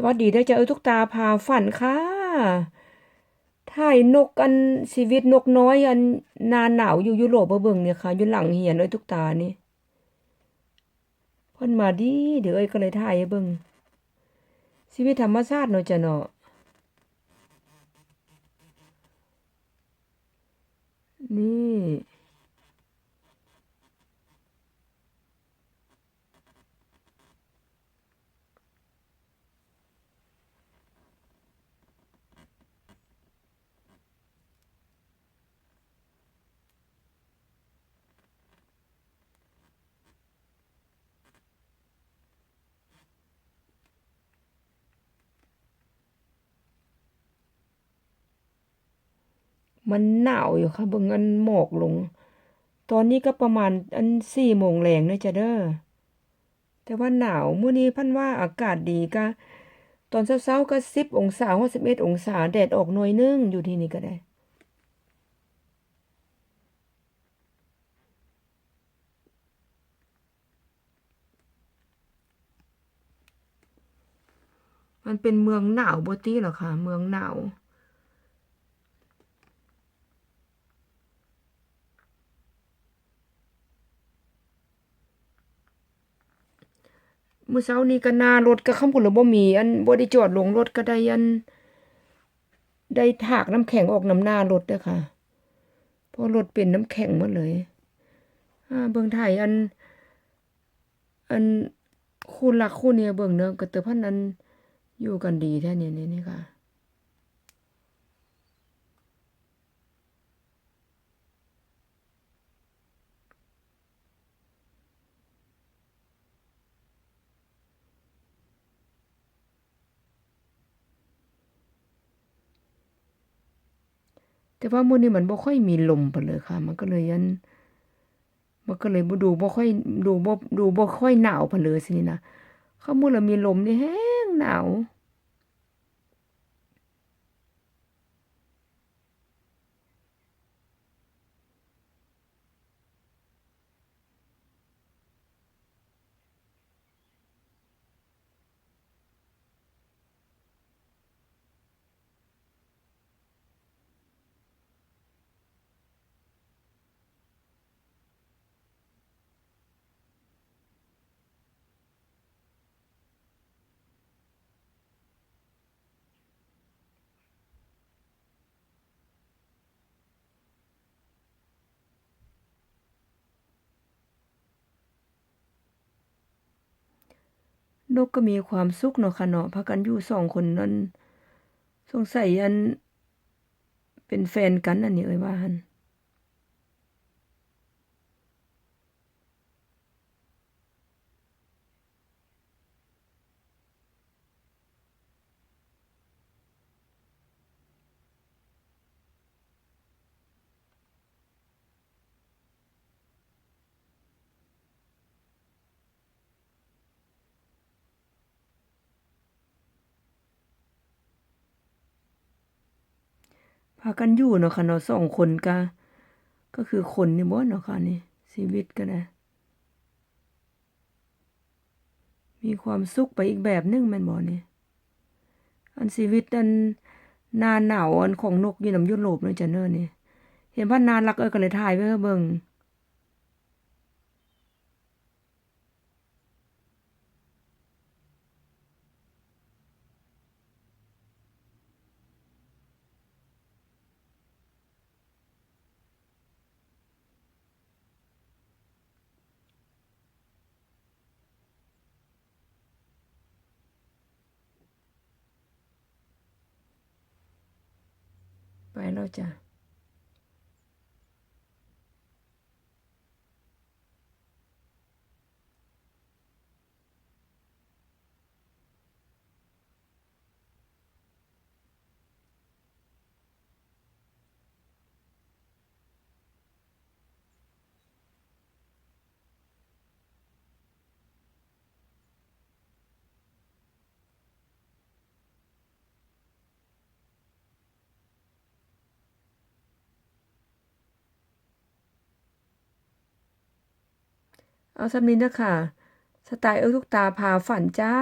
สวัสดีเด้อจ้าเอ้ยทุกตาพาฝันค่ะถ่ายนกอันชีวิตนกน้อยอันนาหนาวอยู่ยุโรปเบิ่งเนี่ยค่ะอยู่หลังเหียนเอ้ยทุกตานี่พ่นมาดีเดี๋ยวเอ้ยก็เลยถ่ายให้เบิ่งชีวิตธรรมชาติเนาะจ้ะเนาะนี่ มันหนาวอยู่ค่ะเบิ่งอันหมอกลง ตอนนี้ก็ประมาณอันสี่โมงแรงเด้อจ้ะเด้อแต่ว่าหนาวมื้อนี้พันว่าอากาศดีก็ตอนเช้าๆก็สิบองศาฮอดสิบเอ็ดองศาแดดออกหน่อยนึงอยู่ที่นี่ก็ได้มันเป็นเมืองหนาวบ่ติเหรอคะเมืองหนาว มื้อเช้านี้ก็หน้ารถก็คำพุ่นแล้วบ่มี อันบ่ได้จอดลงรถก็ได้อัน ได้ถากน้ำแข็งออกน้ำหน้ารถเด้อค่ะพอรถเป็นน้ำแข็งหมดเลยอ่าเบิ่งไทยอัน อันคู่รักคู่เนี่ยเบิ่งเนาะก็แต่พันนั้นอยู่กันดีแท้เนี่ยนี่นี่ค่ะ แต่ว่ามื้อนี้มันบ่ค่อยมีลมปานเลยค่ะ มันก็เลยอันมันก็เลยบ่ดูบ่ค่อยดูบ่ดูบ่ค่อยหนาวปานเลยสินี่นะเขามื้อละมีลมนี่แฮ้งหนาว กก็มีความสุขเนาะค่ะเนาะพักกันอยู่สองคนนั้น สงสัยอัน เป็นแฟนกันอันนี้เอ้ยว่าหัน พากันอยู่เนาะค่ะเนาะสองคนก็ก็คือคนนี่บ่เนาะค่ะนี่ชีวิตก็นะ มีความสุขไปอีกแบบนึงแม่นบ่นี่อันชีวิตอันหน้าหนาวอันของนกอยู่นำยุโรปเนาะจ้ะเนาะนี่เห็นว่าน่ารักเอ้ยก็เลยถ่ายไว้เบิ่ง ไปแล้วจ้ะ เอาสำนี้เด้อค่ะ สไตล์เอ้ยทุกตาพาฝันจ้า